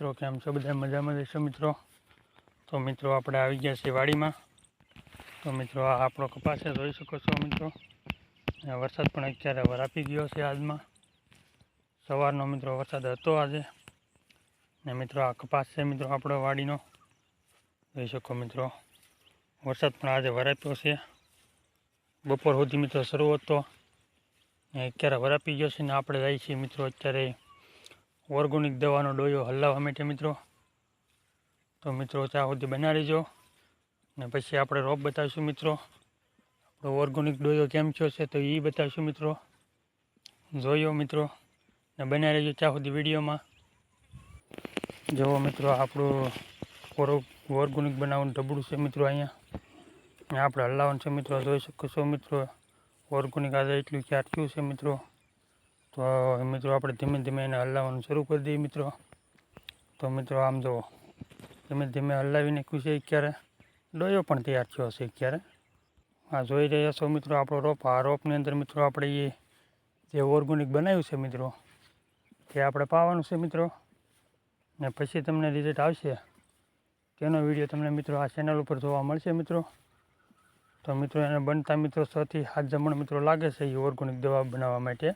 મિત્રો, કેમ છો? બધા મજામાં રહેશો મિત્રો? તો મિત્રો, આપણે આવી ગયા છીએ વાડીમાં. તો મિત્રો, આ આપણો કપાસ જોઈ શકો છો મિત્રો. વરસાદ પણ અત્યારે વરાપી ગયો છે આજમાં. સવારનો મિત્રો વરસાદ હતો આજે. ને મિત્રો, આ કપાસ છે મિત્રો આપણો વાડીનો. જોઈ શકો મિત્રો, વરસાદ પણ આજે વરાપ્યો છે. બપોર સુધી મિત્રો શરૂ હતો. અત્યારે વરાપી ગયો છે ને આપણે જઈએ છીએ મિત્રો અત્યારે ઓર્ગોનિક દવાનો ડોયો હલાવવા માટે મિત્રો. તો મિત્રો ચા સુધી બનાવી લેજો ને પછી આપણે રોપ બતાવીશું મિત્રો. આપણો ઓર્ગોનિક ડોયો કેમ થયો છે તો એ બતાવીશું મિત્રો. જોયો મિત્રો. ને બનાવી લેજો ત્યાં સુધી વિડીયોમાં. જુઓ મિત્રો, આપણું ઓરો ઓર્ગોનિક બનાવવાનું ઢબડું છે મિત્રો અહીંયા. આપણે હલાવવાનું છે મિત્રો. જોઈ શકો છો મિત્રો, ઓર્ગોનિક આજે એટલું ચાર્ચ્યું છે મિત્રો. તો મિત્રો આપણે ધીમે ધીમે એને હલાવવાનું શરૂ કરી દઈએ મિત્રો. તો મિત્રો આમ જુઓ. ધીમે ધીમે હલાવીને છે ક્યારે? ડોયો પણ તૈયાર થયો હશે ક્યારે? આ જોઈ રહ્યા છો મિત્રો આપણો રોપ. આ રોપની અંદર મિત્રો આપણે એ જે ઓર્ગોનિક બનાવ્યું છે મિત્રો તે આપણે પાવાનું છે મિત્રો. ને પછી તમને રિઝલ્ટ આવશે. તેનો વીડિયો તમને મિત્રો આ ચેનલ ઉપર જોવા મળશે મિત્રો. તો મિત્રો એને બનતા મિત્રો છથી હાથ જમણ મિત્રો લાગે છે એ ઓર્ગોનિક દવા બનાવવા માટે.